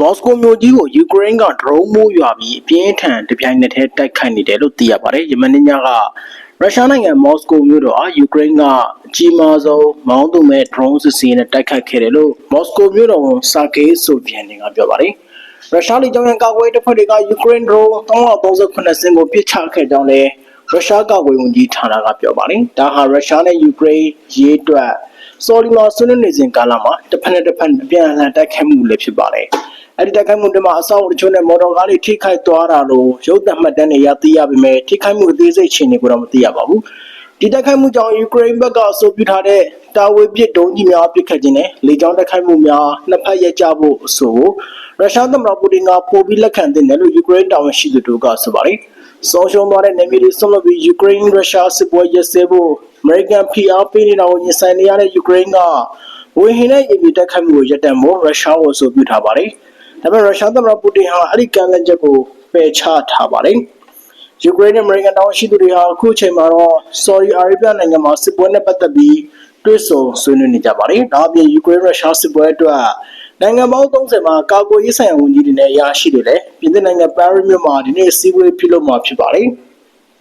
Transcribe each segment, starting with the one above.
မော်စကိုမြို့ကြီးကိုယူကရိန်းကဒရုန်းမိုးရွာပြီးအပြင်းထန်တပြိုင်နက်တည်းတိုက်ခိုက်နေတယ်လို့သိရပါတယ်။ယမန်နေ့ညကရုရှားနိုင်ငံမော်စကိုမြို့တော်အားယူကရိန်းကအကြီးမားဆုံးမောင်းသူမဲ့ဒရုန်းစစ်စင်နဲ့တိုက်ခိုက်ခဲ့တယ်လို့မော်စကိုမြို့တော်ဝန်ဆာဂေးဆိုဗီယန်ကပြောပါတယ်။ရုရှားလေကြောင်းရန်ကာကွယ်ရေးတပ်ဖွဲ့တွေကယူကရိန်းဒရုန်း338စင်ကိုပစ်ချခဲ့ကြောင်းလည်းရုရှားကာကွယ်ဝန်ကြီးဌာနကပြောပါတယ်။ဒါဟာရုရှားနဲ့ယူကရိန်းရေးအတွက်ဆော်လီမာဆွေးနွေးနေစဉ်ကာလမှာတစ်ဖက်နဲ့တစ်ဖက်အပြန်အလှန်တိုက်ခိုက်မှုလည်းဖြစ်ပါတယ်။ အဲဒီတိုက်ခိုက်မှုတွေမှာအဆောက်အဦတချို့နဲ့မော်တော်ကားတွေထိခိုက်သွားတာလို့ရုပ်သံမှတ်တမ်းတွေရသိရပေမဲ့ထိခိုက်မှုအသေးစိတ်အခြေအနေကိုတော့မသိရပါဘူး။ဒီတိုက်ခိုက်မှုကြောင့်ယူကရိန်းဘက်ကအဆိုပြုထားတဲ့တာဝေပစ်ဒုံးကြီးများပစ်ခတ်ခြင်းနဲ့လေကြောင်းတိုက်ခိုက်မှုများနှစ်ဖက်ရပ်ကြဖို့အဆိုကိုရုရှားသမ္မတပူတင်ကပိုပြီးလက်ခံသင့်တယ်လို့ယူကရိန်းတာဝန်ရှိသူတို့ကဆိုပါတယ်။ဆုံးရှုံးသွားတဲ့နေပြည်တော်ဆွန်လွတ်ပြီးယူကရိန်းရုရှားစစ်ပွဲရပ်စဲဖို့အမေရိကန်ဖိအားပေးနေတာကိုရင်ဆိုင်နေရတဲ့ယူကရိန်းကဝေဟင်နဲ့ရေမြေတိုက်ခိုက်မှုကိုရပ်တန့်ဖို့ရုရှားကိုဆိုပြုထားပါတယ်။ ဒါပေမဲ့ရုရှားသမ္မတပူတင်ဟာအဲ့ဒီကမ်းလှမ်းချက်ကိုပယ်ချထားပါတယ်။ယူကရိန်းနဲ့အမေရိကန်တာဝန်ရှိသူတွေဟာအခုချိန်မှာတော့ဆော်ဒီအာရေဗျနိုင်ငံမှာစစ်ပွဲနဲ့ပတ်သက်ပြီးတွေ့ဆုံဆွေးနွေးနေကြပါတယ်။ဒါအပြင်ယူကရိန်းရုရှားစစ်ပွဲအတွက်နိုင်ငံပေါင်း30မှာကာကွယ်ရေးဆိုင်ရာဝန်ကြီးတွေနဲ့အရာရှိတွေလည်းပြည်내နိုင်ငံပါရီမြို့မှာဒီနေ့စီးပွေးပြုလုပ်မှာဖြစ်ပါတယ်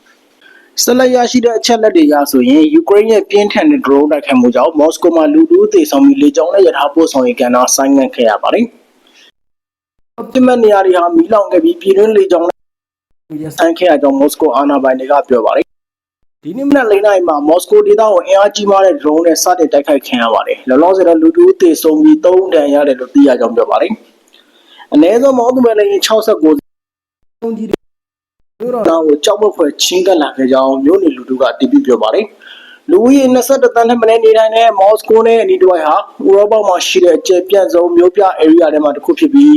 ။ဆက်လက်ရရှိတဲ့အချက်လက်တွေအရဆိုရင်ယူကရိန်းရဲ့ပြင်းထန်တဲ့ drone တိုက်ခိုက်မှုကြောင့်မော်စကိုမှာလူလူသေဆုံးပြီးလေကြောင်းနဲ့ရထားပို့ဆောင်ရေးကဏ္ဍဆိုင်းငံ့ခဲ့ရပါတယ်။ ပြစ်မှတ်နေရာတွေဟာမီးလောင်ခဲ့ပြီးပြည်တွင်းလေကြောင်းနဲ့ရဆိုင်ခဲ့ရကြောင်းမော်စကိုအာဏာပိုင်တွေကပြောပါတယ်။ဒီနေ့မနက်၄နာရီမှာမော်စကိုဒေသကိုအင်အားကြီးမားတဲ့ drone နဲ့စတင်တိုက်ခိုက်ခံရပါတယ်။လောလောဆယ်တော့လူတူသေဆုံးပြီး၃တန်ရတယ်လို့သိရကြောင်းပြောပါတယ်။အနည်းဆုံးမော်သူမဲ့လည်း69ဆုံးကြီးမြို့တော်သားကိုကြောက်မဖွယ်ချင်းကပ်လာခဲ့ကြောင်းမြို့နေလူထုကတည်ပြီးပြောပါတယ်။ လူဦးရေ22တန်းထက်မနည်းနေထိုင်တဲ့မော်စကိုနဲ့အနီးတစ်ဝိုက်ဟာဥရောပမှာရှိတဲ့အကျယ်ပြန့်ဆုံးမြို့ပြ area တွေမှာတစ်ခုဖြစ်ပြီး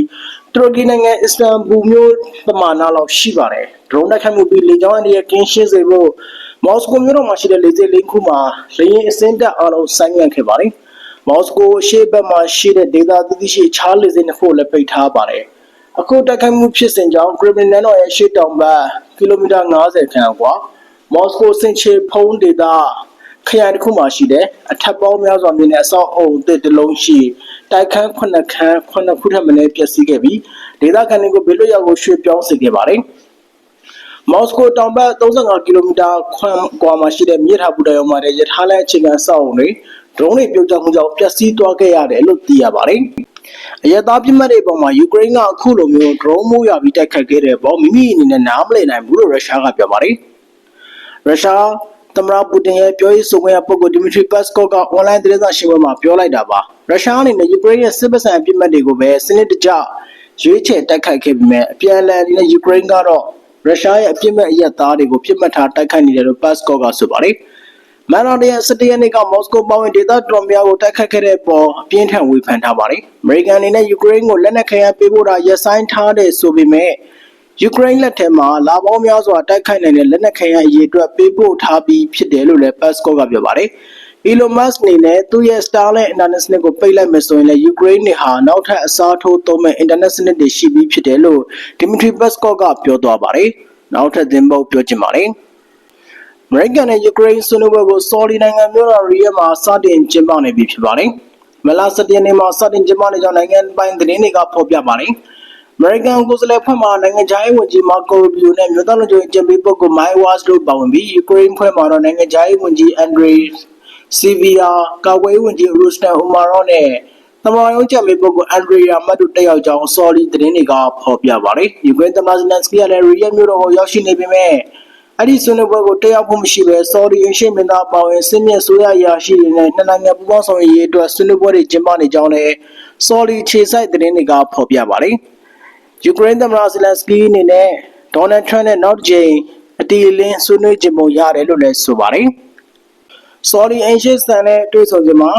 တူရကီနိုင်ငံအစ္စတန်ဘူလ်မြို့ပမာဏလောက်ရှိပါတယ်။ drone တိုက်ခိုက်မှုပြီးလေကြောင်းအန္တရာယ်ကင်းရှင်းစေဖို့မော်စကိုမြို့တော်မှာရှိတဲ့လေဆိပ်လေးခုမှာလေယာဉ်အစင်းတက်အားလုံးဆိုင်းငံ့ခဲ့ပါတယ်။မော်စကိုရှေ့ဘက်မှာရှိတဲ့ဒေသသီးသီးရှိချားလေဆိပ်နှစ်ခုလည်းပိတ်ထားပါတယ်။အခုတိုက်ခိုက်မှုဖြစ်စဉ်ကြောင့်ကရမလင်နန်းတော်ရဲ့ရှေ့တောင်ဘက်ကီလိုမီတာ90ခန့်ကွာမော်စကိုစင်ချေဖုံးဒေသ ခရိုင်တစ်ခုမှာရှိတဲ့အထက်ပေါင်းများစွာမြင့်တဲ့အဆောက်အုံအသစ်တစ်လုံးရှိတိုက်ခန်းခုနှစ်ခန်းခုနှစ်ခုထပ်မံပျက်စီးခဲ့ပြီးဒေသခံတွေကိုဘေးလွတ်ရာကိုရွှေ့ပြောင်းစေခဲ့ပါတယ်။မော်စကိုတောင်ဘက်35ကီလိုမီတာခွမ်းကွာမှာရှိတဲ့မြေထားပူတရုံမှာတဲ့ရထားလမ်းအခြေခံအဆောက်အုံတွေဒရုန်းတွေပြုတ်ကျမှုကြောင့်ပျက်စီးသွားခဲ့ရတယ်လို့သိရပါတယ်။အရသာပြစ်မှတ်တွေပေါ်မှာယူကရိန်းကအခုလိုမျိုး drone မိုးရွာပြီးတိုက်ခတ်ခဲ့တဲ့ပေါ်မိမိအနေနဲ့နားမလည်နိုင်ဘူးလို့ရုရှားကပြောပါတယ်။ရုရှား သမ္မတပူတင်ရဲ့ပြောရေးဆိုခွင့်ရပုဂ္ဂိုလ်ဒီမီထရီပတ်စကော့ကအွန်လိုင်းသတင်းစာရှင်းပွဲမှာပြောလိုက်တာပါ။ရုရှားအနေနဲ့ယူကရိန်းရဲ့စစ်ပစံအပြစ်မှတ်တွေကိုပဲစနစ်တကျရွေးချယ်တိုက်ခိုက်ခဲ့ပေမဲ့အပြန်အလှန်အနေနဲ့ယူကရိန်းကတော့ရုရှားရဲ့အပြစ်မဲ့အရက်သားတွေကိုပြစ်မှတ်ထားတိုက်ခိုက်နေတယ်လို့ပတ်စကော့ကဆိုပါတယ်။မန်တော်ရဲ့စတရနေ့ကမော်စကိုပေါဝင်ဒေသတော်များကိုတိုက်ခတ်ခဲ့တဲ့ပေါ်အပြင်းထန်ဝေဖန်ထားပါတယ်။အမေရိကန်အနေနဲ့ယူကရိန်းကိုလက်နက်ခဲယမ်းပေးဖို့တာရပ်ဆိုင်းထားတဲ့ဆိုပေမဲ့ ယူကရိန်းလက်ထက်မှာလာပေါင်းများစွာတိုက်ခိုက်နိုင်တဲ့လက်နက်ခဲယမ်းအရေးအတွက်ပေးပို့ထားပြီးဖြစ်တယ်လို့လည်းပတ်စကော့ကပြောပါတယ်။ Elon Musk အနေနဲ့သူ့ရဲ့ Starlink Internet စနစ်ကိုပိတ်လိုက်မယ်ဆိုရင်လည်းယူကရိန်းနေဟာနောက်ထပ်အစားထိုးသုံးမဲ့ Internet စနစ်တွေရှိပြီးဖြစ်တယ်လို့ Dmitry Peskov ကပြောသွားပါတယ်။နောက်ထပ်သင်ပုတ်ပြောချင်ပါတယ်။အမေရိကန်နဲ့ယူကရိန်းဆွေးနွေးပွဲကိုဆော်ဒီနိုင်ငံမြို့တော်ရီယက်မှာစတင်ကျင်းပနေပြီဖြစ်ပါတယ်။မလာစတင်နေမှာစတင်ကျင်းပနေကြောင်းနိုင်ငံပိုင်သတင်းတွေကဖော်ပြပါတယ်။ အမေရိကန်ကိုယ်စားလှယ်ဖွဲ့မှနိုင်ငံခြားရေးဝန်ကြီးမာကိုရူဘီယိုနဲ့မြို့သားလူမျိုးအကြံပေးပုဂ္ဂိုလ်မိုင်ဝါစ်တို့ပါဝင်ပြီးယူကရိန်းဖွဲ့မှတော့နိုင်ငံခြားရေးဝန်ကြီးအန်ဒရီစီဗီယာကာကွယ်ရေးဝန်ကြီးရူစတန်အူမာရောနဲ့သမ္မတရုံးချက်မေပုဂ္ဂိုလ်အန်ဒရီယာမတ်တို့တက်ရောက်ကြောင်းဆော်လီသတင်းတွေကဖော်ပြပါတယ်။ယူကရိန်းသမ္မတဇလန်စကီကလည်းရီယက်မြို့တော်ကိုရောက်ရှိနေပေမဲ့အဲ့ဒီဆွေးနွေးပွဲကိုတက်ရောက်ဖို့မရှိဘဲဆော်ဒီအင်ရှိမင်းသားပါဝင်စစ်မြေဆိုးရရာရှိတွေနဲ့နှစ်နိုင်ငံပူးပေါင်းဆောင်ရွက်ရေးအတွက်ဆွေးနွေးပွဲတွေကျင်းပနေကြောင်းလည်းဆော်ဒီခြေစိုက်သတင်းတွေကဖော်ပြပါတယ်။ ယူကရိန်းသမ္မတဇလန်စကီအနေနဲ့ဒေါ်နယ်ထရန့်နဲ့နောက်တစ်ကြိမ်အတီလင်းဆွေးနွေးခြင်းပုံရတယ်လို့လည်းဆိုပါတယ်။ဆော်ဒီအင်ရှိစတန်နဲ့တွေ့ဆုံခြင်းမှာ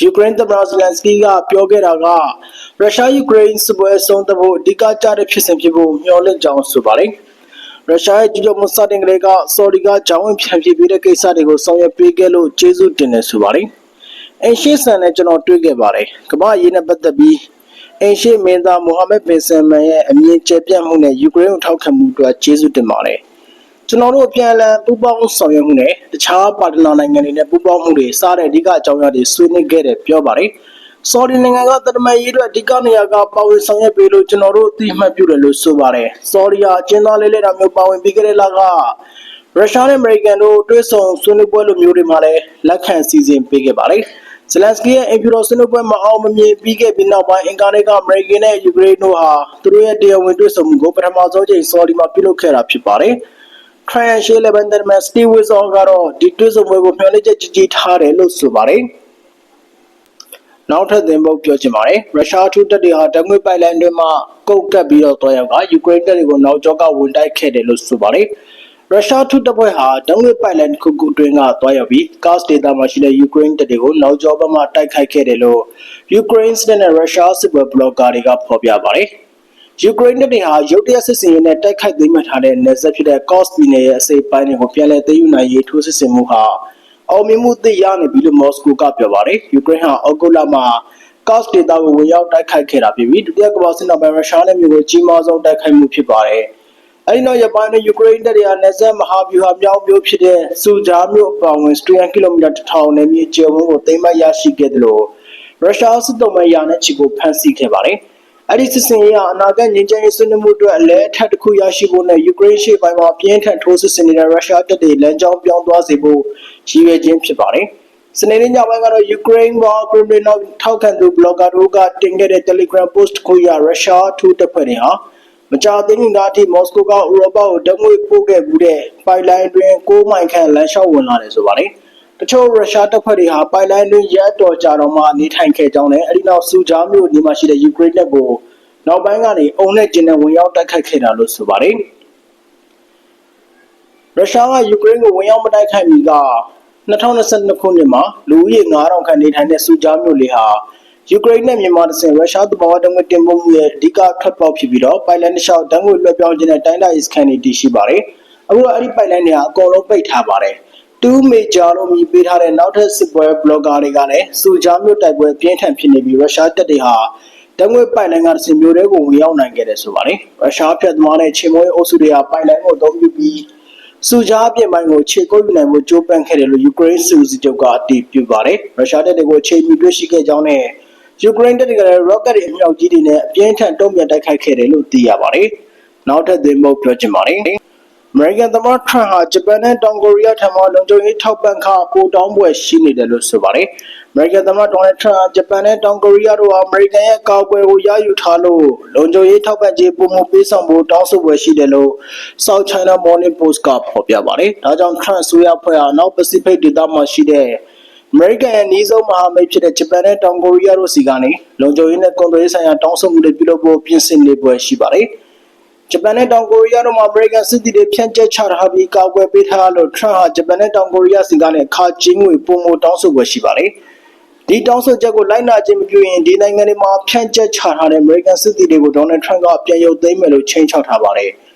ယူကရိန်းသမ္မတဇလန်စကီကပြောခဲ့တာကရုရှားယူကရိန်းစစ်ပွဲဆုံးသဖို့အဓိကကျတဲ့ဖြစ်စဉ်ဖြစ်ဖို့မျှော်လင့်ကြောင်းဆိုပါတယ်။ရုရှားရဲ့ကြိုးကြောမှုစတင်ကလေးကဆော်ဒီကကြောင်းဝင်ဖြန့်ဖြေပေးတဲ့ကိစ္စတွေကိုဆောင်ရွက်ပေးခဲ့လို့ကျေးဇူးတင်တယ်ဆိုပါတယ်။အင်ရှိစတန်နဲ့ကျွန်တော်တွေ့ခဲ့ပါတယ်။ကမ္ဘာရေးနဲ့ပတ်သက်ပြီး အိမ်ရှိမင်းသားမိုဟာမက်ဘင်ဆန်မန်ရဲ့အမြင့်ကျယ်ပြန့်မှုနဲ့ယူကရိန်းကိုထောက်ခံမှုအတွက်ကျေးဇူးတင်ပါတယ်။ကျွန်တော်တို့အပြန်အလှန်ပူးပေါင်းဆောင်ရွက်မှုနဲ့တခြားပါတနာနိုင်ငံတွေနဲ့ပူးပေါင်းမှုတွေစတဲ့အဓိကအကြောင်းအရာတွေဆွေးနွေးခဲ့တယ်ပြောပါတယ်။ဆော်ဒီနိုင်ငံကတမန်ရေးအတွက်အဓိကနေရာကပါဝင်ဆောင်ရွက်ပေးလို့ကျွန်တော်တို့အသိအမှတ်ပြုတယ်လို့ဆိုပါတယ်။ဆော်ဒီဟာအကျဉ်းသားလေးလေးတာမျိုးပါဝင်ပြီးကြတဲ့လကရုရှားနဲ့အမေရိကန်တို့တွဲဆုံဆွေးနွေးပွဲလိုမျိုးတွေမှာလည်းလက်ခံစီစဉ်ပေးခဲ့ပါတယ်။ ဇလန်စကီရဲ့အင်ဖြူတော်ဆွေးနွေးပွဲမှာအောင်မမြင်ပြီးခဲ့ပြီးနောက်ပိုင်းအင်ကာနေကအမေရိကန်နဲ့ယူကရိန်းတို့ဟာသူတို့ရဲ့တရားဝင်တွဲဆုံမှုကိုပထမဆုံးချိန်ဆော်ဒီမှာပြုလုပ်ခဲ့တာဖြစ်ပါတယ်။ Trent Shea Lebanon မှာ Steve Wilson ကတော့ဒီတွဲဆုံပွဲကိုမျှော်လင့်ချက်ကြီးကြီးထားတယ်လို့ဆိုပါတယ်။နောက်ထပ်သင်ပုတ်ပြောချင်ပါတယ်ရုရှားထူးတပ်တွေဟာတငွေပိုက်လိုင်းတွေမှာကုတ်ကပ်ပြီးတော့တွားရောက်ကယူကရိန်းတပ်တွေကိုနောက်ကျောကဝင်တိုက်ခဲ့တယ်လို့ဆိုပါတယ် ရုရှားထူးတပ်ဖွဲ့ဟာတငွေပိုက်လိုင်းတစ်ခုခုအတွင်းကတွားရောက်ပြီးကာ့စ်ဒေတာမှာရှိတဲ့ယူကရိန်းတပ်တွေကိုနောက်ကျောဘက်မှတိုက်ခိုက်ခဲ့တယ်လို့ယူကရိန်းစစ်နဲ့ရုရှားစစ်ဘက်ဘလော့ဂါတွေကဖော်ပြပါတယ်ယူကရိန်းတပ်တွေဟာရုတ်တရက်စစ်စင်ရေးနဲ့တိုက်ခိုက်သိမ်းမှတ်ထားတဲ့နယ်စပ်ဖြစ်တဲ့ကော့စ်ပြည်နယ်ရဲ့အစိပ်ပိုင်းတွေကိုပြန်လည်သိမ်းယူနိုင်ရေးထိုးစစ်ဆင်မှုဟာအောင်မြင်မှုသိရနေပြီလို့မော်စကိုကပြောပါတယ်ယူကရိန်းဟာအောက်တိုဘာမှာကော့စ်ဒေတာကိုဝင်ရောက်တိုက်ခိုက်ခဲ့တာဖြစ်ပြီးဒုတိယကမ္ဘာစစ်နောက်ပိုင်းရုရှားနဲ့မြို့ကိုကြီးမားဆုံးတိုက်ခိုက်မှုဖြစ်ပါတယ် အဲဒီနောက်ရပိုင်းနဲ့ယူကရိန်းတပ်တွေဟာနယ်စပ်မဟာဗျူဟာမြောက်မြို့ဖြစ်တဲ့စူဂျာမြို့အပောင်ဝင်စတူရန်ကီလိုမီတာ1000နဲ့မြေကျယ်ဝန်းကိုသိမ်းမရရှိခဲ့တယ်လို့ရုရှားစစ်တုံးမရာနဲ့ချီကိုဖမ်းဆီးခဲ့ပါတယ်။အဲ့ဒီစစ်စင်ရေးဟာအနာဂတ်ငြိမ်းချမ်းရေးဆွေးနွေးမှုအတွက်အလဲအထက်တစ်ခုရရှိဖို့နဲ့ယူကရိန်းရှေ့ပိုင်းမှာပြင်းထန်ထိုးစစ်ဆင်နေတဲ့ရုရှားတပ်တွေလမ်းကြောင်းပြောင်းသွားစေဖို့ရည်ရွယ်ခြင်းဖြစ်ပါတယ်။စနေနေ့ညပိုင်းကတော့ယူကရိန်းဘောကရမလင်နောက်ထောက်ခံသူဘလော့ဂါတို့ကတင်ခဲ့တဲ့ Telegram post တစ်ခုရရုရှားထူးတပ်ဖွဲ့တွေဟာ မကြာသေးခင်ကအထိမော်စကိုကဥရောပကိုဓာတ်ငွေပို့ခဲ့မှုတဲ့ပိုက်လိုင်းတွင်6မိုင်ခန့်လမ်းလျှောက်ဝင်လာတယ်ဆိုပါတယ်။တချို့ရုရှားတပ်ဖွဲ့တွေဟာပိုက်လိုင်းတွင်ရက်တော်ကြာတော့မှနေထိုင်ခဲ့ကြောင်းနဲ့အဲဒီနောက်စူဂျာမြို့ဒီမှာရှိတဲ့ယူကရိန်းတပ်ကိုနောက်ပိုင်းကနေအုံနဲ့ကျင်းနဲ့ဝင်ရောက်တိုက်ခိုက်ခဲ့တာလို့ဆိုပါတယ်။ရုရှားကယူကရိန်းကိုဝင်ရောက်မတိုက်ခိုက်မီက2022ခုနှစ်မှာလူဦးရေ9000ခန့်နေထိုင်တဲ့စူဂျာမြို့လေဟာ ယူကရိန်းနဲ့မြန်မာတဆင်ရုရှားတဘာဝတငွေတင်ပို့မှုရဲ့အဓိကထွက်ပေါက်ဖြစ်ပြီးတော့ပိုက်လိုင်းတစ်လျှောက်တန်းငွေလွှဲပြောင်းခြင်းနဲ့တိုင်းတာရေးစခန်းတွေတည်ရှိပါတယ်။အခုတော့အဲ့ဒီပိုက်လိုင်းတွေဟာအကုန်လုံးပိတ်ထားပါတယ်။တူးမေဂျာလို့မြည်ပေးထားတဲ့နောက်ထပ်စစ်ပွဲဘလော့ဂါတွေကလည်းစူဂျာမြို့တိုက်ပွဲပြင်းထန်ဖြစ်နေပြီးရုရှားတပ်တွေဟာတငွေပိုက်လိုင်းကတဆင်မျိုးတွေကိုဝင်ရောက်နိုင်ခဲ့တယ်ဆိုပါတယ်။ရုရှားဖြတ်သမားနဲ့ချင်းမွေးအုပ်စုတွေဟာပိုက်လိုင်းကိုအသုံးပြုပြီးစူဂျာအပြင်ပိုင်းကိုခြေကုပ်ယူနိုင်မှုကြိုးပမ်းခဲ့တယ်လို့ယူကရိန်းစစ်ဦးစီးချုပ်ကအတည်ပြုပါတယ်။ရုရှားတပ်တွေကိုချိန်မီတွေ့ရှိခဲ့ကြောင်းနဲ့ ယူကရိန်းတပ်တွေကလည်း rocket တွေအမြောက်ကြီးတွေနဲ့အပြင်းထန်တုံ့ပြန်တိုက်ခိုက်ခဲ့တယ်လို့သိရပါတယ်။နောက်ထပ်သင်ပုတ်ပြောချင်ပါတယ်။ American သမ္မတ Trump ဟာဂျပန်နဲ့တောင်ကိုရီးယားထံမှလုံခြုံရေးထောက်ပံ့ခပိုတောင်းပွဲရှိနေတယ်လို့ဆိုပါတယ်။ American သမ္မတ Donald Trump ဟာဂျပန်နဲ့တောင်ကိုရီးယားတို့ဟာ American ရဲ့ကာကွယ်ကိုရယူထားလို့လုံခြုံရေးထောက်ပံ့ကြေးပုံမပေးဆောင်ဖို့တောင်းဆိုပွဲရှိတယ်လို့ South China Morning Post ကဖော်ပြပါတယ်။ဒါကြောင့် Trump ဆိုရဖွဲ့ဟာနောက် Pacific ဒေသမှာရှိတဲ့ American ရဲ့နှီးဆုံးမဟာမိတ်ဖြစ်တဲ့ဂျပန်နဲ့တောင်ကိုရီးယားတို့စီကနေလုံခြုံရေးနဲ့ကုန်သွယ်ရေးဆိုင်ရာတောင်းဆိုမှုတွေပြုလုပ်ဖို့ပြင်ဆင်နေပွဲရှိပါတယ်။ဂျပန်နဲ့တောင်ကိုရီးယားတို့မှာအမေရိကန်စစ်သည်တွေဖြန့်ကျက်ချထားပြီးကာကွယ်ပေးထားလို့ထရန့်ဟာဂျပန်နဲ့တောင်ကိုရီးယားစီကနေခါချင်းငွေပုံမတောင်းဆိုပွဲရှိပါတယ်။ဒီတောင်းဆိုချက်ကိုလိုက်နာခြင်းမပြုရင်ဒီနိုင်ငံတွေမှာဖြန့်ကျက်ချထားတဲ့အမေရိကန်စစ်သည်တွေကိုဒေါ်နယ်ထရန့်ကပြန်ရုပ်သိမ်းမယ်လို့ချိန်ချောက်ထားပါတယ်။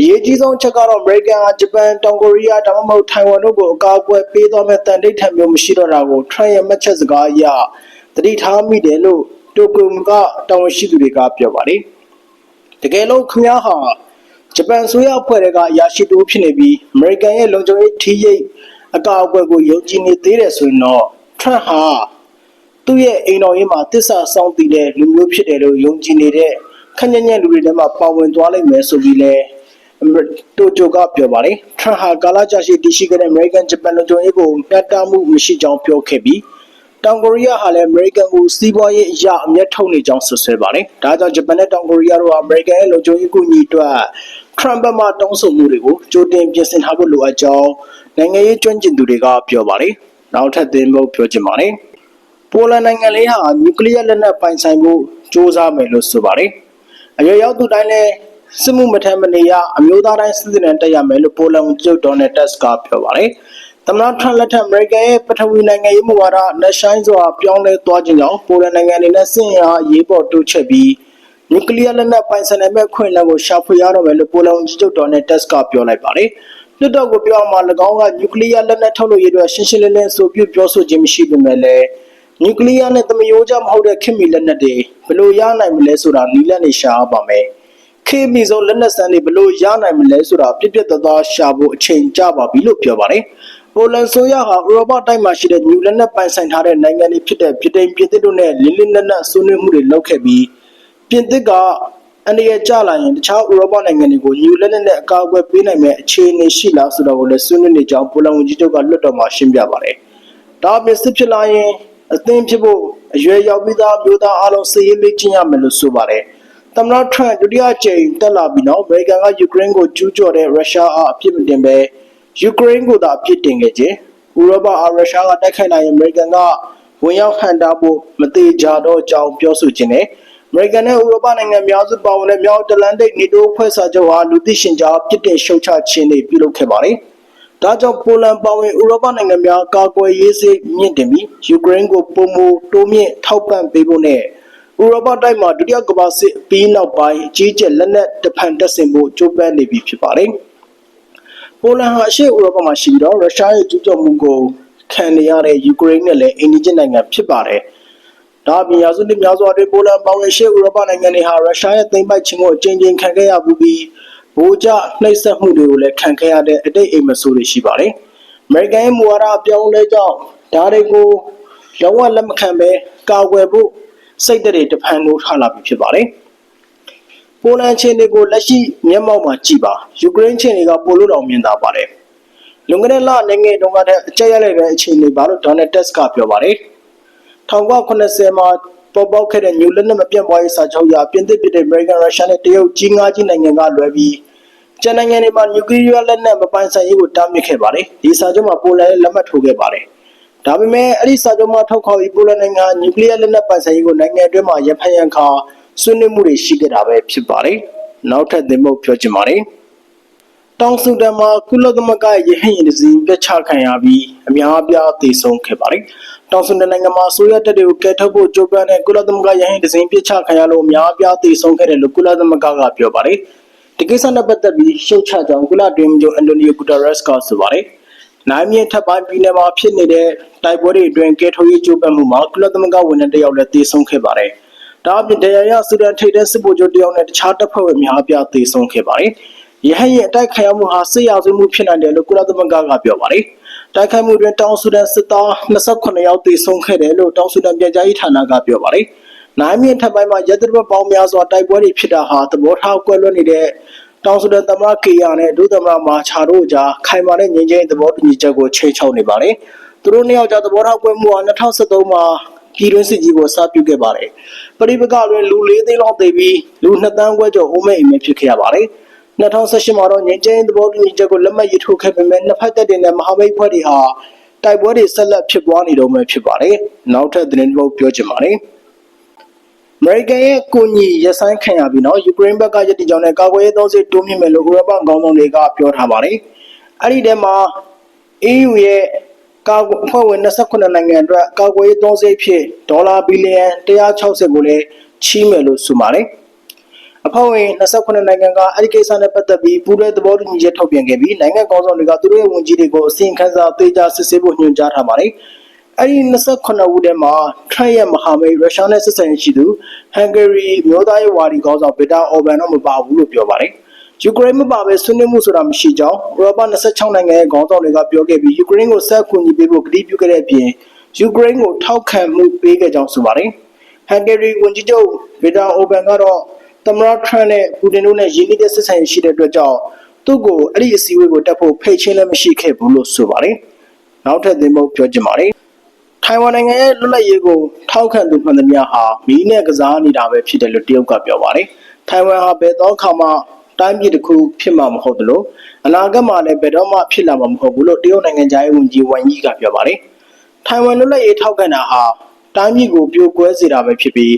အရေးကြီးဆုံးချက်ကတော့အမေရိကန်ဟာဂျပန်တောင်ကိုရီးယားဒါမှမဟုတ်ထိုင်ဝမ်တို့ကိုအကာအကွယ်ပေးသွားမဲ့တန်တိတ်ထံမျိုးမရှိတော့တာကိုထရန့်ရဲ့မှတ်ချက်စကားအရတတိထားမိတယ်လို့တိုကျိုကတာဝန်ရှိသူတွေကပြောပါတယ်။တကယ်လို့ခင်ဗျားဟာဂျပန်ဆိုရအဖွဲ့တွေကအရာရှိတူဖြစ်နေပြီးအမေရိကန်ရဲ့လုံခြုံရေးထိရိတ်အကာအကွယ်ကိုယုံကြည်နေသေးတယ်ဆိုရင်တော့ထရန့်ဟာသူ့ရဲ့အိမ်တော်ရေးမှာတစ္ဆာစောင့်တည်တဲ့လူမျိုးဖြစ်တယ်လို့ယုံကြည်နေတဲ့ခက်ညံ့ညံ့လူတွေထဲမှာပါဝင်သွားလိမ့်မယ်ဆိုပြီးလဲ တိုကျိုကပြောပါတယ်ထရန့်ဟာကာလာကြာရှိတည်ရှိခဲ့တဲ့အမေရိကန်ဂျပန်လူမျိုးရေးကိုပြတ်တမှုမရှိကြောင်းပြောခဲ့ပြီးတောင်ကိုရီးယားဟာလည်းအမေရိကန်ကိုစီးပွားရေးအရာအမျက်ထုတ်နေကြောင်းဆွဆွဲပါတယ်။ဒါကြောင့်ဂျပန်နဲ့တောင်ကိုရီးယားတို့ဟာအမေရိကန်ရဲ့လုံခြုံရေးကူညီအတွက်ထရမ်ပ်မှတောင်းဆိုမှုတွေကိုကြိုတင်ပြင်ဆင်ထားဖို့လိုအပ်ကြောင်းနိုင်ငံရေးကျွမ်းကျင်သူတွေကပြောပါတယ်။နောက်ထပ်သင်ဖို့ပြောချင်ပါတယ်။ပိုလန်နိုင်ငံလေးဟာနျူကလ িয়ার လက်နက်ပိုင်ဆိုင်ဖို့စ조사မယ်လို့ဆိုပါတယ်။အရွယ်ရောက်သူတိုင်းလည်း စစ်မှုမထမ်းမနေရအမျိုးသားတိုင်းစစ်စစ်နဲ့တက်ရမယ်လို့ပိုလန်ကျုပ်ဒေါ်နယ်တက်စ်ကပြောပါတယ်။သမ္မတထရန့်လက်ထက်အမေရိကန်ရဲ့ပထဝီနိုင်ငံရေးမူဝါဒလက်ဆိုင်စွာပြောင်းလဲသွားခြင်းကြောင့်ပိုလန်နိုင်ငံအနေနဲ့စင်ရာရေးပေါ်တိုးချက်ပြီးနျူကလ িয়ার လက်နက်ပိုင်ဆိုင်တဲ့ခွင့်လက်ကိုရှာဖွေရတော့မယ်လို့ပိုလန်ဝန်ကြီးချုပ်ဒေါ်နယ်တက်စ်ကပြောလိုက်ပါတယ်။လွှတ်တော်ကိုပြောအောင်မှာ၎င်းကနျူကလ িয়ার လက်နက်ထုတ်လုပ်ရေးအတွက်ရှင်းရှင်းလင်းလင်းဆိုပြပြောဆိုခြင်းမရှိပေမဲ့လည်းနျူကလ িয়ার နဲ့သမယိုးကြမဟုတ်တဲ့ခင်မီလက်နက်တွေဘယ်လိုရနိုင်မလဲဆိုတာနီးလက်နေရှားပါမယ်။ ခေမီဆုံးလက်နက်စမ်းတွေဘလို့ရနိုင်မလဲဆိုတာပြည့်ပြည့်သားသားရှာဖို့အချိန်ကြပါပြီလို့ပြောပါတယ်။ပိုလန်ဆိုရဟာဥရောပတိုက်မှာရှိတဲ့ညူလက်နက်ပိုင်ဆိုင်ထားတဲ့နိုင်ငံတွေဖြစ်တဲ့ဗြိတိန်ပြင်သစ်တို့နဲ့လင်းလင်းနက်နက်ဆွေးနွေးမှုတွေလုပ်ခဲ့ပြီးပြင်သစ်ကအန်ဒီရဲ့ကြလာရင်တခြားဥရောပနိုင်ငံတွေကိုညူလက်နက်နဲ့အကာအကွယ်ပေးနိုင်မဲ့အခြေအနေရှိလားဆိုတော့ကိုလည်းဆွေးနွေးနေကြောင်းပိုလန်ဝန်ကြီးချုပ်ကလွှတ်တော်မှာရှင်းပြပါတယ်။ဒါအပြင်စစ်ဖြစ်လာရင်အသင်းဖြစ်ဖို့အရွယ်ရောက်ပြီးသားမျိုးသားအလုံးစည်ရေးလေ့ကျင့်ရမယ်လို့ဆိုပါတယ်။ သမ္မတထရန့်ဒုတိယကြိမ်တက်လာပြီးနောက်အမေရိကန်ကယူကရိန်းကိုကျူးကျော်တဲ့ရုရှားအားအပြစ်မတင်ဘဲယူကရိန်းကိုသာအပြစ်တင်ခဲ့ခြင်းဥရောပအားရုရှားကတိုက်ခိုက်လာရင်အမေရိကန်ကဝင်ရောက်ဟန်တာဖို့မသေးကြတော့ကြောင်းပြောဆိုခြင်းနဲ့အမေရိကန်နဲ့ဥရောပနိုင်ငံများစုပါဝင်တဲ့မြောက်အတ္တလန်တိတ်နေတိုးဖွဲ့စာချုပ်အားလူသိရှင်ကြားပြစ်တင်ရှုတ်ချခြင်းတွေပြုလုပ်ခဲ့ပါတယ်။ဒါကြောင့်ပိုလန်ပါဝင်ဥရောပနိုင်ငံများကာကွယ်ရေးစိတ်မြင့်တင်ပြီးယူကရိန်းကိုပုံမတိုးမြင့်ထောက်ပံ့ပေးဖို့နဲ့ ဥရောပတိုက်မှာဒုတိယကမ္ဘာစစ်ပြီးနောက်ပိုင်းအကြီးကျယ်လက်နက်တဖန်တက်ဆင်ဖို့ကြိုးပမ်းနေပြီဖြစ်ပါတယ်။ပိုလန်ဟာအရှေ့ဥရောပမှာရှိပြီးတော့ရုရှားရဲ့ကျူးကျော်မှုကိုခံနေရတဲ့ယူကရိန်းနဲ့လည်းအိန္ဒိယနိုင်ငံဖြစ်ပါတယ်။ဒါအပြင်ရာစုနှစ်များစွာအတွင်းပိုလန်ပါဝင်ရှေ့ဥရောပနိုင်ငံတွေဟာရုရှားရဲ့သိမ်းပိုက်ခြင်းကိုအကြိမ်ကြိမ်ခံခဲ့ရပြီးဗိုလ်ကျနှိပ်စက်မှုတွေကိုလည်းခံခဲ့ရတဲ့အတိတ်အိမ်မဆိုးတွေရှိပါတယ်။အမေရိကန်ရဲ့မူဝါဒအပြောင်းအလဲကြောင့်ဒါတွေကိုလုံးဝလက်မခံဘဲကာကွယ်ဖို့ စိတ်ဓာတ်တွေတဖန်လို့ထားလာပြီဖြစ်ပါတယ်။ပိုလန်ချင်းတွေကိုလက်ရှိမျက်မှောက်မှာကြည့်ပါယူကရိန်းချင်းတွေကပိုလို့တောင်မြင်သာပါတယ်။လွန်ခဲ့တဲ့လနိုင်ငံတုန်းကတည်းကအကြက်ရလိုက်တဲ့အခြေအနေပါလို့ဒေါ်နယ်တက်စ်ကပြောပါတယ်။1980မှာပေါ်ပေါက်ခဲ့တဲ့ညူလက်နက်မပြတ်ပွားရေးစာချုပ်အရပြင်သစ်ပြည်အမေရိကန်ရုရှားနဲ့တရုတ်ကြီးငါးကြီးနိုင်ငံကလွဲပြီးကျန်နိုင်ငံတွေမှာနျူကလ িয়ার လက်နက်မပိုင်ဆိုင်ရေးကိုတားမြစ်ခဲ့ပါတယ်။ဒီစာချုပ်မှာပိုလန်လည်းလက်မှတ်ထိုးခဲ့ပါတယ်။ ဒါပေမဲ့အဲ့ဒီစာချုပ်မှာထောက်ခံပြီးပိုလန်နိုင်ငံနျူကလ িয়ার လက်နက်ပိုင်ဆိုင်ရေးကိုနိုင်ငံအတွင်းမှာရဖန်ရန်ခါဆွေးနွေးမှုတွေရှိခဲ့တာပဲဖြစ်ပါတယ်။နောက်ထပ်သင်ပုတ်ပြောချင်ပါတယ်။တောင်ဆူဒန်မှာကုလသမဂ္ဂရဲ့ရဟင်ရစီပြစ်ချခံရပြီးအများအပြားသေဆုံးခဲ့ပါတယ်။တောင်ဆူဒန်နိုင်ငံမှာဆိုရတပ်တွေကိုကယ်ထုတ်ဖို့ကြိုးပမ်းတဲ့ကုလသမဂ္ဂရဟင်ရစီပြစ်ချခံရလို့အများအပြားသေဆုံးခဲ့တယ်လို့ကုလသမဂ္ဂကပြောပါတယ်။ဒီကိစ္စနဲ့ပတ်သက်ပြီးရှုတ်ချကြောင်းကုလအတွင်းချုပ်အန်တိုနီယိုဂူတာရက်စ်ကဆိုပါတယ်။ နိုင်မြင့်ထပ်ပိုင်းပြည်နယ်မှာဖြစ်နေတဲ့တိုက်ပွဲတွေအတွင်းကယ်ထုတ်ရေးကြိုးပမ်းမှုမှာကုလသမဂ္ဂဝန်ထမ်းတယောက်လည်းသေဆုံးခဲ့ပါတယ်။ဒါအပြင်တရားရဆူဒန်ထိပ်တန်းစစ်ဗိုလ်ချုပ်တယောက်နဲ့တခြားတပ်ဖွဲ့ဝင်များအပြားသေဆုံးခဲ့ပါတယ်။ရဟန်းရဲ့အတိုက်ခံရမှုဟာစစ်ရာဇဝမှုဖြစ်နိုင်တယ်လို့ကုလသမဂ္ဂကပြောပါတယ်။တိုက်ခိုက်မှုတွင်တောင်ဆူဒန်စစ်သား28ယောက်သေဆုံးခဲ့တယ်လို့တောင်ဆူဒန်ပြည်ကြားရေးဌာနကပြောပါတယ်။နိုင်မြင့်ထပ်ပိုင်းမှာရသတ္တပေါင်းများစွာတိုက်ပွဲတွေဖြစ်တာဟာသဘောထားကွဲလွဲနေတဲ့ တောင်ဆူဒန်သမ္မတကေယာနဲ့ဒုသမ္မတမာချာတို့ကြားခိုင်မာတဲ့ငြိမ်းချမ်းရေးသဘောတူညီချက်ကိုချိန်ချောက်နေပါတယ်။သူတို့နှစ်ယောက်ကြားသဘောထားကွဲမှုဟာ2013မှာပြည်တွင်းစစ်ကြီးကိုစပြုခဲ့ပါတယ်။ပရိပကတွင်လူ၄သိန်းလောက်သေပြီးလူ2တန်းခွဲကျော်အိုးမဲ့အိမ်မဲ့ဖြစ်ခဲ့ရပါတယ်။2018မှာတော့ငြိမ်းချမ်းရေးသဘောတူညီချက်ကိုလက်မှတ်ရေးထိုးခဲ့ပေမဲ့နှစ်ဖက်တပ်တွေနဲ့မဟာမိတ်ဖွဲ့တွေဟာတိုက်ပွဲတွေဆက်လက်ဖြစ်ပွားနေတော့မှဖြစ်ပါတယ်။နောက်ထပ်သတင်းတစ်ပုဒ်ပြောချင်ပါတယ်။ အမေရိကန်ရဲ့ကိုညီရဆိုင်ခံရပြီးတော့ယူကရိန်းဘက်ကရည်တည်ကြောင်းနဲ့ကာကွယ်ရေးသုံးစစ်တိုးမြင့်မယ်လို့ဥရောပခေါင်းဆောင်တွေကပြောထားပါတယ်။အဲ့ဒီထဲမှာ EU ရဲ့ကာကွယ်အဖွဲ့ဝင်28နိုင်ငံအတွက်ကာကွယ်ရေးသုံးစစ်ဖြစ်ဒေါ်လာဘီလီယံ160ကိုလည်းချီးမယ်လို့ဆိုပါတယ်။အဖွဲ့ဝင်28နိုင်ငံကအဲ့ဒီကိစ္စနဲ့ပတ်သက်ပြီးပူးတွဲသဘောတူညီချက်ထုတ်ပြန်ခဲ့ပြီးနိုင်ငံကောင်ဆောင်တွေကသူတို့ရဲ့ဝန်ကြီးတွေကိုအစီရင်ခံစာအသေးချာစစ်ဆေးဖို့ညွှန်ကြားထားပါတယ်။ အဲ့ဒီ28ဦးထဲမှာထရန့်ရဲ့မဟာမိတ်ရုရှားနဲ့ဆက်ဆံရေးရှိသူဟန်ဂေရီမျိုးသားရေးဝါဒီခေါင်းဆောင်ဗီတာအော်ဘန်တော့မပါဘူးလို့ပြောပါတယ်။ယူကရိန်းမပါဘဲဆွေးနွေးမှုဆိုတာမရှိကြောင်းဥရောပ26နိုင်ငံရဲ့ခေါင်းဆောင်တွေကပြောခဲ့ပြီးယူကရိန်းကိုဆက်ကူညီပေးဖို့ကတိပြုခဲ့တဲ့အပြင်ယူကရိန်းကိုထောက်ခံမှုပေးခဲ့ကြောင်းဆိုပါတယ်။ဟန်ဂေရီဝန်ကြီးချုပ်ဗီတာအော်ဘန်ကတော့သမ္မတထရန့်နဲ့ပူတင်တို့နဲ့ရင်းနှီးတဲ့ဆက်ဆံရေးရှိတဲ့အတွက်ကြောင့်သူ့ကိုအဲ့ဒီအစည်းအဝေးကိုတက်ဖို့ဖိတ်ချင်းလည်းမရှိခဲ့ဘူးလို့ဆိုပါတယ်။နောက်ထပ်သင်ပုတ်ပြောချင်ပါတယ်။ ထိုင်ဝမ်နိုင်ငံရဲ့လွတ်လပ်ရေးကိုထောက်ခံသူမှန်သမျှဟာမီးနဲ့ကစားနေတာပဲဖြစ်တယ်လို့တရုတ်ကပြောပါတယ်။ထိုင်ဝမ်ဟာဘယ်တော့ခါမှတိုင်းပြည်တစ်ခုဖြစ်မှာမဟုတ်သလိုအနာဂတ်မှာလည်းဘယ်တော့မှဖြစ်လာမှာမဟုတ်ဘူးလို့တရုတ်နိုင်ငံသားရေးဝန်ကြီးဝမ်ယီကပြောပါတယ်။ထိုင်ဝမ်လွတ်လပ်ရေးထောက်ခံတာဟာတိုင်းပြည်ကိုပြိုကွဲစေတာပဲဖြစ်ပြီး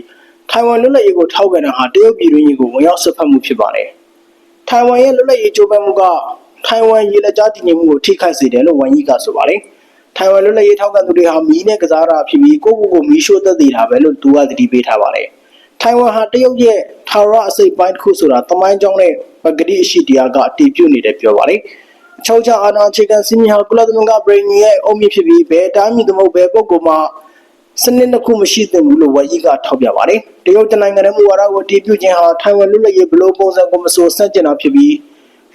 ထိုင်ဝမ်လွတ်လပ်ရေးကိုထောက်ခံတာဟာတရုတ်ပြည်တွင်းရေးကိုဝင်ရောက်ဆွတ်ဖက်မှုဖြစ်ပါတယ်။ထိုင်ဝမ်ရဲ့လွတ်လပ်ရေးကြိုးပမ်းမှုကထိုင်ဝမ်ရေလက်ကြားတည်ငြိမ်မှုကိုထိခိုက်စေတယ်လို့ဝမ်ယီကဆိုပါတယ်။ ထိုင်ဝမ်လွတ်လပ်ရေးထောက်ခံသူတွေဟာမီးနဲ့ကစားတာဖြစ်ပြီးကိုယ့်ကိုယ်ကိုမီးရှို့သက်သေတာပဲလို့သူကသတိပေးထားပါတယ်။ထိုင်ဝမ်ဟာတရုတ်ရဲ့ထာဝရအစိပ်ပိုင်းတစ်ခုဆိုတာတမိုင်းကြောင်းနဲ့ပဂတိအရှိတရားကအတည်ပြုနေတယ်ပြောပါတယ်။အချုပ်ချအာဏာအခြေခံစည်းမျဉ်းဟာကုလသမဂ္ဂပြည်ရဲ့အုံမြင့်ဖြစ်ပြီးဘယ်တိုင်းပြည်သမဟုတ်ဘယ်ပုဂ္ဂိုလ်မှစနစ်တစ်ခုမရှိသင့်ဘူးလို့ဝက်ကြီးကထောက်ပြပါတယ်။တရုတ်တနိုင်ငံရဲ့မူဝါဒကိုတည်ပြုခြင်းဟာထိုင်ဝမ်လွတ်လပ်ရေးဘလို့ပုံစံကိုမဆိုဆန့်ကျင်တာဖြစ်ပြီး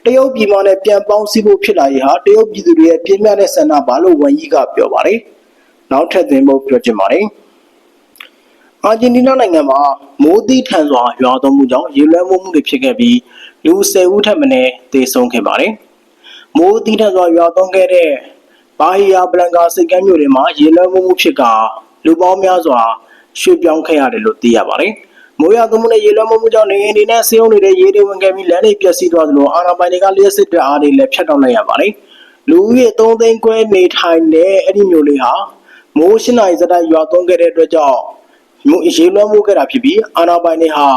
တရုတ်ပြည်မနဲ့ပြန်ပေါင်းစည်းဖို့ဖြစ်လာရေးဟာတရုတ်ပြည်သူတွေရဲ့ပြင်းပြတဲ့ဆန္ဒပါလို့ဝန်ကြီးကပြောပါတယ်။နောက်ထပ်သင်ဖို့ပြောချင်ပါတယ်။အာဂျင်တီးနားနိုင်ငံမှာမိုးသီးထန်စွာရွာသွန်းမှုကြောင့်ရေလွှမ်းမိုးမှုတွေဖြစ်ခဲ့ပြီးလူ10ဦးထက်မနည်းသေဆုံးခဲ့ပါတယ်။မိုးသီးထန်စွာရွာသွန်းခဲ့တဲ့ဘာဟီယာဘလန်ကာစိတ်ကမ်းမြို့တွေမှာရေလွှမ်းမိုးမှုဖြစ်ကလူပေါင်းများစွာရွှေ့ပြောင်းခဲ့ရတယ်လို့သိရပါတယ်။ မိုးရွာသွန်းမှုနဲ့ရေလွှမ်းမိုးမှုကြောင့်နေအိမ်တွေနဲ့ဆေးရုံတွေထဲရေတွေဝင်ခဲ့ပြီးလမ်းတွေပျက်စီးသွားသလိုအာဏာပိုင်တွေကလျှက်စစ်တပ်အားတွေလည်းဖျက်တောက်လိုက်ရပါတယ်။လူဦးရေ3သိန်းခွဲနေထိုင်တဲ့အဲ့ဒီမြို့လေးဟာမိုးရှင်းနိုင်စတဲ့ရွာသွန်းခဲ့တဲ့အတွက်ကြောင့်မြို့ရေလွှမ်းမိုးခဲ့တာဖြစ်ပြီးအာဏာပိုင်တွေဟာ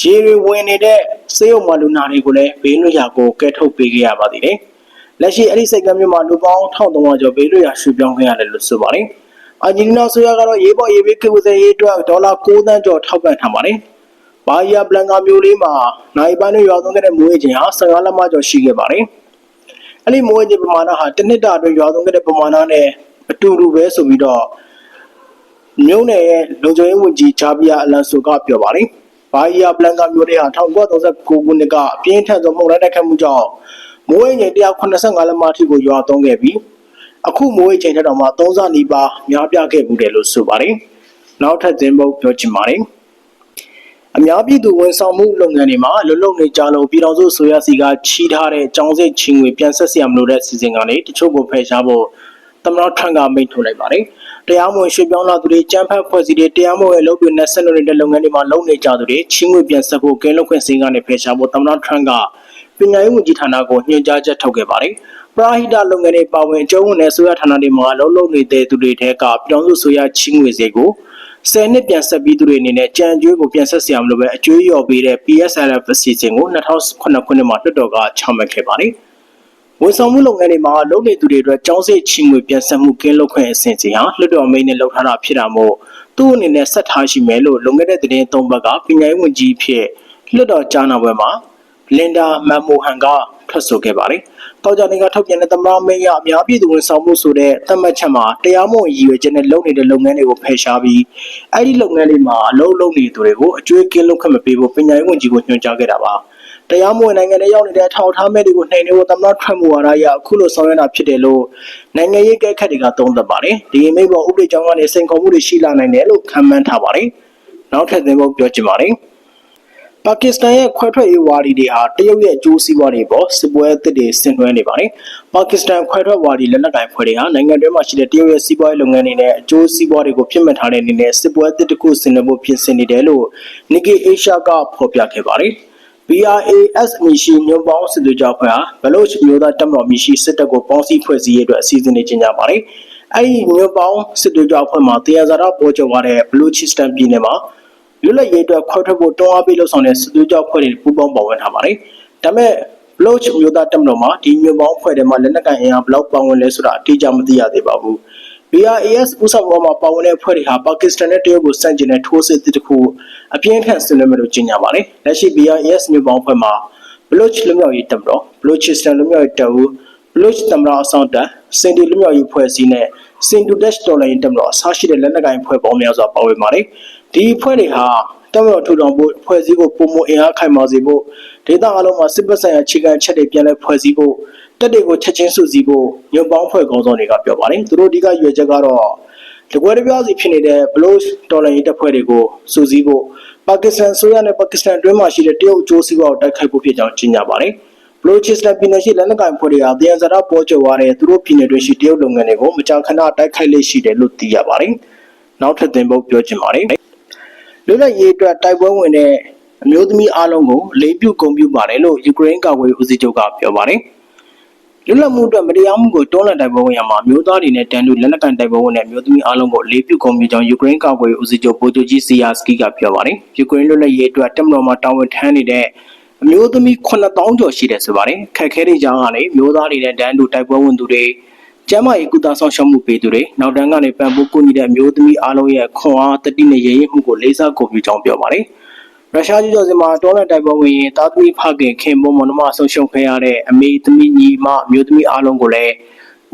ရေတွေဝင်နေတဲ့ဆေးရုံမှာလူနာတွေကိုလည်းဘေးလွတ်ရာကိုကဲထုတ်ပေးခဲ့ရပါသေးတယ်။လက်ရှိအဲ့ဒီစိတ်ကမ်းမြို့မှာလူပေါင်း1300ကျော်ဘေးလွတ်ရာရွှေ့ပြောင်းခဲ့ရတယ်လို့ဆိုပါတယ်။ အာဂျင်တီးနားဆိုရကတော့ရေးပေါ်ရေးဘေးကိစ္စရေးအတွက်ဒေါ်လာ9သန်းကျော်ထောက်ပံ့ထားပါတယ်။ဘာယာဘလန်ကာမျိုးလေးမှာနိုင်ပိုင်းနဲ့ရွာသွန်းခဲ့တဲ့မိုးရေချိန်ဟာ15လက်မကျော်ရှိခဲ့ပါတယ်။အဲ့ဒီမိုးရေချိန်ပမာဏဟာတစ်နှစ်တာအတွင်းရွာသွန်းခဲ့တဲ့ပမာဏနဲ့အတူတူပဲဆိုပြီးတော့မြို့နယ်ရဲ့လုံခြုံရေးဝန်ကြီးဂျာဘီယာအလန်ဆိုကပြောပါတယ်။ဘာယာဘလန်ကာမျိုးလေးဟာ1939ခုနှစ်ကအပြင်းထန်ဆုံးမှုန်တိုင်းတိုက်ခတ်မှုကြောင့်မိုးရေချိန်185လက်မအထိကိုရွာသွန်းခဲ့ပြီး အခုမိုးရေချိန်ထက်တော့မှ3ဆနီးပါးများပြားခဲ့မှုတယ်လို့ဆိုပါတယ်။နောက်ထပ်သင်ပုတ်ပြောချင်ပါတယ်။အများပြည်သူဝန်ဆောင်မှုလုပ်ငန်းတွေမှာလွတ်လုံနေကြလို့ပြည်တော်စုဆိုရစီကချီးထားတဲ့ចောင်းစစ်ချင်းငွေပြန်ဆက်စရာမလိုတဲ့စီစဉ်ကနေတချို့ကိုဖယ်ရှားဖို့သမ္မတထရန့်ကမိန့်ထုတ်လိုက်ပါတယ်။တရားမဝင်ရွှေ့ပြောင်းလာသူတွေကြမ်းဖက်ဖွဲ့စည်းတဲ့တရားမဝင်လုပ်တွေနဲ့ဆက်နွယ်နေတဲ့လုပ်ငန်းတွေမှာလုပ်နေကြသူတွေချင်းငွေပြန်ဆက်ဖို့ကဲလုပ်ခွင့်စင်းကနေဖယ်ရှားဖို့သမ္မတထရန့်က ပညာရေးဝန်ကြီးဌာနကိုညွှန်ကြားချက်ထုတ်ခဲ့ပါတယ်။ပရာဟိတလုပ်ငန်းတွေပါဝင်အကျုံးဝင်တဲ့ဆိုရဌာနတွေမှာလှုပ်လှုပ်နေတဲ့သူတွေထဲကပြည်တော်စုဆိုရချင်းငွေစေကိုဆယ်နှစ်ပြန်ဆက်ပြီးသူတွေအနေနဲ့ကြံကျွေးကိုပြန်ဆက်ဆရာမလို့ပဲအကျွေးလျော်ပေးတဲ့ PSLF အစီအစဉ်ကို2009ခုနှစ်မှာလွှတ်တော်ကချမှတ်ခဲ့ပါတယ်။ဝန်ဆောင်မှုလုပ်ငန်းတွေမှာလုပ်နေသူတွေအတွက်ကျောင်းစိတ်ချီငွေပြန်ဆက်မှုကင်းလွတ်ခွင့်အဆင့်စီဟာလွှတ်တော်မိန့်နဲ့လှုပ်ထားတာဖြစ်တာမို့သူ့အနေနဲ့ဆက်ထားရှိမယ်လို့လွန်ခဲ့တဲ့သတင်းသုံးပတ်ကပညာရေးဝန်ကြီးဖြစ်လွှတ်တော်ကြားနာပွဲမှာ လင်ဒါမန်မိုဟန်ကထွက်ဆိုခဲ့ပါတယ်။တောက်ကြနေကထုတ်ပြန်တဲ့သမ္မတမိန့်ရအများပြည်သူဝန်ဆောင်မှုဆိုတဲ့သတ်မှတ်ချက်မှာတရားမဝင်ရည်ရွယ်ချက်နဲ့လုပ်နေတဲ့လုပ်ငန်းတွေကိုဖယ်ရှားပြီးအဲ့ဒီလုပ်ငန်းတွေမှာအလုပ်လုပ်နေသူတွေကိုအကျွေးကင်းလွတ်ခွင့်မပေးဖို့ပညာရေးဝန်ကြီးကညွှန်ကြားခဲ့တာပါ။တရားမဝင်နိုင်ငံတွေရောက်နေတဲ့အထောက်အထားမဲ့တွေကိုနှိမ်နင်းဖို့သမ္မတထွက်မှုဝါဒအရအခုလိုဆောင်ရွက်တာဖြစ်တယ်လို့နိုင်ငံရေးကဲခတ်တွေကသုံးသပ်ပါတယ်။ဒီမိန့်ပေါ်ဥပဒေကြောင်းကနေစိန်ခေါ်မှုတွေရှိလာနိုင်တယ်လို့ခန့်မှန်းထားပါတယ်။နောက်ထပ်သင်ဖို့ပြောချင်ပါတယ်။ ပါကစ္စတန်ရဲ့ခွဲထွက်ရေးဝါဒီတွေဟာတရုတ်ရဲ့အကျိုးစီးပွားတွေပေါ်စစ်ပွဲအသစ်တွေဆင်နွှဲနေပါတယ်။ပါကစ္စတန်ခွဲထွက်ဝါဒီလက်နက်ကိုင်ဖွဲ့တွေဟာနိုင်ငံတွင်းမှာရှိတဲ့တရုတ်ရဲ့စီးပွားရေးလုပ်ငန်းတွေနဲ့အကျိုးစီးပွားတွေကိုပြစ်မှတ်ထားတဲ့အနေနဲ့စစ်ပွဲအသစ်တစ်ခုဆင်နွှဲဖို့ပြင်ဆင်နေတယ်လို့ Nikkei Asia ကဖော်ပြခဲ့ပါတယ်။ BRAS အမည်ရှိညွန်ပေါင်းစစ်သွေးကြဖွဲ့ဟာဘလို့မျိုးသားတပ်မတော်အမည်ရှိစစ်တပ်ကိုပေါင်းစည်းဖွဲ့စည်းရေးအတွက်အစီအစဉ်တွေကျင်းပပါတယ်။အဲဒီညွန်ပေါင်းစစ်သွေးကြဖွဲ့မှာတရားစာရပေါ်ကျော်သွားတဲ့ Balochistan ပြည်နယ်မှာ လွတ်လပ်ရေးအတွက်ခွဲထွက်ဖို့တွန်းအားပေးလှုပ်ဆောင်တဲ့စစ်သွေးကြောက်ဖွဲ့တွေပူးပေါင်းပါဝင်ထားပါတယ်။ဒါပေမဲ့ Bloch မျိုးသားတက်မတော်မှာဒီမျိုးပေါင်းဖွဲ့တွေမှာလက်နက်ကိုင်အင်အားဘလောက်ပါဝင်လဲဆိုတာအတိအကျမသိရသေးပါဘူး။ BRAS ဥဆောင်ပေါ်မှာပါဝင်တဲ့ဖွဲ့တွေဟာပါကစ္စတန်နဲ့တရုတ်ကိုစန့်ကျင်တဲ့ထိုးစစ်တစ်ခုအပြင်းထန်ဆင်နွှဲမယ်လို့ကြေညာပါတယ်။လက်ရှိ BRAS မျိုးပေါင်းဖွဲ့မှာ Bloch လူမျိုးရေးတက်မတော် Balochistan လူမျိုးရေးတပ်ဦး Bloch တမရအဆောင်တပ်စင်တီလူမျိုးရေးဖွဲ့စည်းနဲ့စင်တူဒက်တော်လိုင်းတက်မတော်အစားရှိတဲ့လက်နက်ကိုင်ဖွဲ့ပေါင်းများစွာပါဝင်ပါတယ်။ ဒီဖွဲ့တွေဟာတမတော်ထူထောင်ဖို့ဖွဲ့စည်းဖို့ပုံမအင်အားခိုင်မာစေဖို့ဒေသအလုံးမှာစစ်ပတ်ဆိုင်ရာအခြေခံချက်တွေပြန်လည်ဖွဲ့စည်းဖို့တက်တွေကိုချက်ချင်းစုစည်းဖို့ညွန်ပေါင်းဖွဲ့ကောင်းဆောင်တွေကပြောပါတယ်သူတို့အဓိကရွေချက်ကတော့တကွဲတပြားစီဖြစ်နေတဲ့ဘလို့ဒေါ်လာရေးတပ်ဖွဲ့တွေကိုစုစည်းဖို့ပါကစ္စတန်ဆိုရနဲ့ပါကစ္စတန်အတွင်းမှာရှိတဲ့တရုတ်အကျိုးစီးပွားကိုတိုက်ခိုက်ဖို့ဖြစ်ကြောင်းကြေညာပါတယ်ဘလိုချစ်စတန်ပြည်နယ်ရှိလက်နက်ကိုင်ဖွဲ့တွေကတယန်ဇာတာပေါ်ကျော်သွားတဲ့သူတို့ပြည်နယ်တွေရှိတရုတ်လုပ်ငန်းတွေကိုမကြာခဏတိုက်ခိုက်လေ့ရှိတယ်လို့သိရပါတယ်။နောက်ထပ်သင်ပုတ်ပြောချင်ပါတယ်။ လွတ်လပ်ရေးအတွက်တိုက်ပွဲဝင်တဲ့အမျိုးသမီးအလုံးကိုလေးပြုဂုဏ်ပြုပါတယ်လို့ယူကရိန်းကာကွယ်ဦးစီးချုပ်ကပြောပါတယ်။လွတ်လပ်မှုအတွက်မတရားမှုကိုတွန်းလှန်တိုက်ပွဲဝင်ရမှာမျိုးသားတွေနဲ့တန်တူလက်နက်ကန်တိုက်ပွဲဝင်တဲ့အမျိုးသမီးအလုံးကိုလေးပြုဂုဏ်ပြုကြောင်းယူကရိန်းကာကွယ်ဦးစီးချုပ်ဗိုလ်ချုပ်ကြီးစီယာစကီကပြောပါတယ်။ယူကရိန်းလွတ်လပ်ရေးအတွက်တပ်မတော်မှတာဝန်ထမ်းနေတဲ့အမျိုးသမီး9000ကျော်ရှိတယ်ဆိုပါတယ်။ခက်ခဲတဲ့ကြောင်းကလည်းမျိုးသားတွေနဲ့တန်တူတိုက်ပွဲဝင်သူတွေ ကျမ်းမာရေးကုသဆောင်ရှောက်မှုပေးသူတွေနောက်တန်းကနေပံ့ပိုးကူညီတဲ့အမျိုးသမီးအားလုံးရဲ့ခွန်အားတတိနဲ့ရည်ရည်မှုကိုလေးစားကုန်ပြုကြောင်းပြောပါတယ်။ရုရှားကျူးကျော်စစ်မှာတောလန်တိုက်ပွဲဝင်ရင်တာသမီဖခင်ခင်မွန်မွန်မဆုံးရှုံးခဲ့ရတဲ့အမေသမီးညီမအမျိုးသမီးအားလုံးကိုလည်း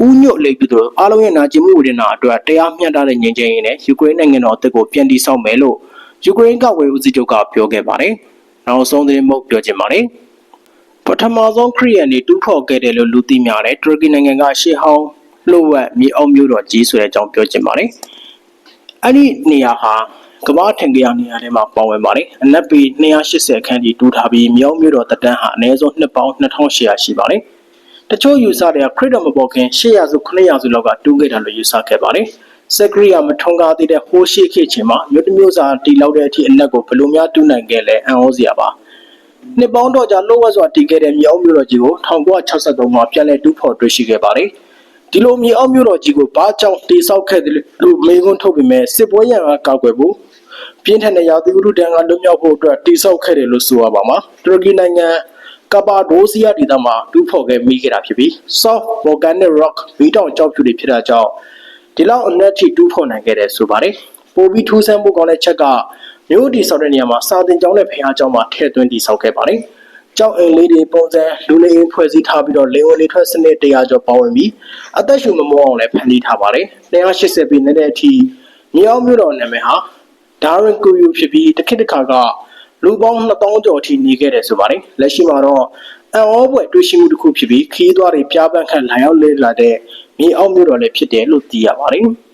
ဥညွတ်လေးပြုသူအားလုံးရဲ့နာကျင်မှုဝေဒနာအတွက်တရားမျှတတဲ့ငြိမ်းချမ်းရေးနဲ့ယူကရိန်းနိုင်ငံတော်အသစ်ကိုပြန်တည်ဆောက်မယ်လို့ယူကရိန်းကဝေဦးစီးချုပ်ကပြောခဲ့ပါတယ်။နောက်ဆုံးသတင်းမဟုတ်ပြောချင်ပါတယ်။ပထမဆုံးခရီးရန်တွေတူးဖော်ခဲ့တယ်လို့လူသိများတယ်တူရကီနိုင်ငံကရှေးဟောင်း လှုပ်ဝက်မြေအောင်မျိုးတော်ကြီးဆိုတဲ့အကြောင်းပြောချင်ပါတယ်အဲ့ဒီနေရာဟာကမ္ဘာထင်ကြရနေရာထဲမှာပေါဝင်ပါတယ်အနက်ပေ280ခန်းကြီးတူးထားပြီးမြောက်မျိုးတော်တတန်းဟာအနည်းဆုံးနှစ်ပေါင်း2800ရှိပါတယ်တချို့ယူဆတွေကခရစ်တော်မပေါ်ခင်800စု900စုလောက်ကတူးခဲ့တာလို့ယူဆခဲ့ပါတယ်စက်ကရီယာမထုံကားသေးတဲ့ဟိုးရှိခေတ်ချင်းမှာမြို့တစ်မျိုးစာတီလောက်တဲ့အထိအနက်ကိုဘယ်လိုများတူးနိုင်ခဲ့လဲအံ့ဩစရာပါနှစ်ပေါင်းတော့ကြာလှုပ်ဝက်စွာတည်ခဲ့တဲ့မြေအောက်မြို့တော်ကြီးကို1963မှာပြန်လည်တူးဖော်တွေ့ရှိခဲ့ပါတယ်။ ဒီလိုမြေအောက်မြို့တော်ကြီးကိုဘာကြောင့်တည်ဆောက်ခဲ့တယ်လို့မေးခွန်းထုတ်ပေမဲ့စစ်ပွဲရန်ကကောက်ွယ်ဖို့ပြင်းထန်တဲ့ရာသီဥတုတန်းကလွတ်မြောက်ဖို့အတွက်တည်ဆောက်ခဲ့တယ်လို့ဆိုရပါမှာ။တူရကီနိုင်ငံကပါဒိုစီယာဒေသမှာတူးဖော်ခဲ့မိခဲ့တာဖြစ်ပြီး soft volcanic rock မီးတောင်ကျောက်ဖြူတွေဖြစ်တာကြောင့်ဒီလောက်အနက်ထိတူးဖော်နိုင်ခဲ့တယ်ဆိုပါတယ်။ပိုပြီးထူးဆန်းဖို့ကောင်းတဲ့ချက်ကမြို့တီဆောက်တဲ့နေရာမှာစာတင်ကျောင်းနဲ့ဖခင်ကျောင်းမှာထည့်သွင်းတည်ဆောက်ခဲ့ပါတယ်။ ကျောင်းအိမ်လေးတွေပုံစံလူနေအိမ်ဖွဲ့စည်းထားပြီးတော့လေဝင်လေထွက်စနစ်တရားကျော်ပါဝင်ပြီးအသက်ရှူမမောအောင်လည်းဖန်တီးထားပါတယ်။180ปีနဲ့တဲ့အထိမြေအောင်မြို့တော်နာမည်ဟာဒါရင်ကူယူဖြစ်ပြီးတစ်ခေတ်တစ်ခါကလူပေါင်း2000ကျော်အထိနေခဲ့တယ်ဆိုပါတယ်။လက်ရှိမှာတော့အံ့ဩဖွယ်တွေ့ရှိမှုတစ်ခုဖြစ်ပြီးခီးသွွားတွေပြားပန်းခန့်လာရောက်လေ့လာတဲ့မြေအောင်မြို့တော်လည်းဖြစ်တယ်လို့သိရပါတယ်။